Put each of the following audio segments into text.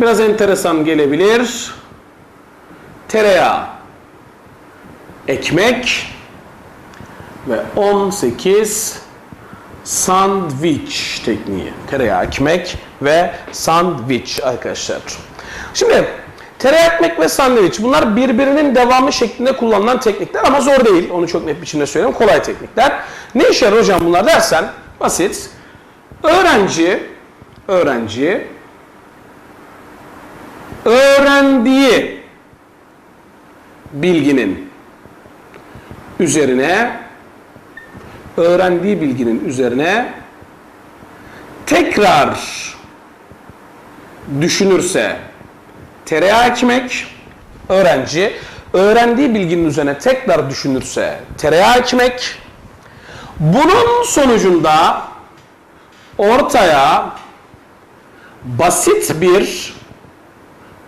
Biraz enteresan gelebilir. Tereyağı, ekmek ve 18 sandviç tekniği. Tereyağı, ekmek ve sandviç arkadaşlar. Şimdi tereyağı, ekmek ve sandviç bunlar birbirinin devamı şeklinde kullanılan teknikler ama zor değil. Onu çok net biçimde söyleyeyim. Kolay teknikler. Ne işe yarar hocam bunlar dersen basit. Öğrenci öğrenci öğrendiği bilginin üzerine öğrendiği bilginin üzerine tekrar düşünürse tereyağı ekmek öğrenci öğrendiği bilginin üzerine tekrar düşünürse tereyağı ekmek bunun sonucunda ortaya basit bir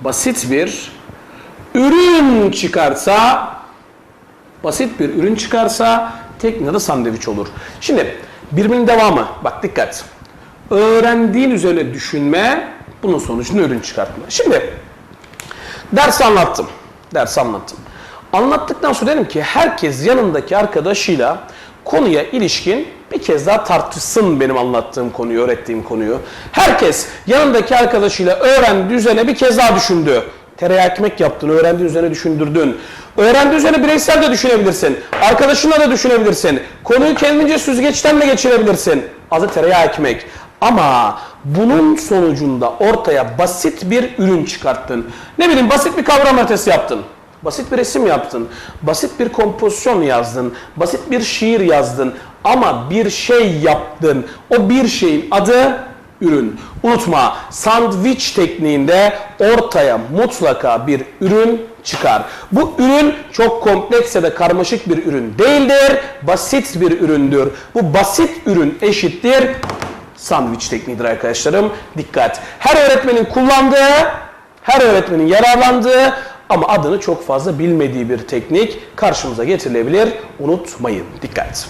basit bir ürün çıkarsa basit bir ürün çıkarsa adı sandviç olur. Şimdi birbirinin devamı bak dikkat. Öğrendiğin üzerine düşünme bunun sonucunda ürün çıkartma. Şimdi ders anlattım. Ders anlattım. Anlattıktan sonra dedim ki herkes yanındaki arkadaşıyla konuya ilişkin bir kez daha tartışsın benim anlattığım konuyu, öğrettiğim konuyu. Herkes yanındaki arkadaşıyla öğrendiği üzerine bir kez daha düşündü. Tereyağı ekmek yaptın, öğrendiği üzerine düşündürdün. Öğrendiği üzerine bireysel de düşünebilirsin. Arkadaşınla da düşünebilirsin. Konuyu kendince süzgeçten de geçirebilirsin. Adı tereyağı ekmek. Ama bunun sonucunda ortaya basit bir ürün çıkarttın. Ne bileyim basit bir kavram haritası yaptın. Basit bir resim yaptın. Basit bir kompozisyon yazdın. Basit bir şiir yazdın. Ama bir şey yaptın. O bir şeyin adı ürün. Unutma sandviç tekniğinde ortaya mutlaka bir ürün çıkar. Bu ürün çok kompleks ya da karmaşık bir ürün değildir. Basit bir üründür. Bu basit ürün eşittir sandviç tekniğidir arkadaşlarım. Dikkat. Her öğretmenin kullandığı, her öğretmenin yararlandığı ama adını çok fazla bilmediği bir teknik karşımıza getirilebilir. Unutmayın. Dikkat.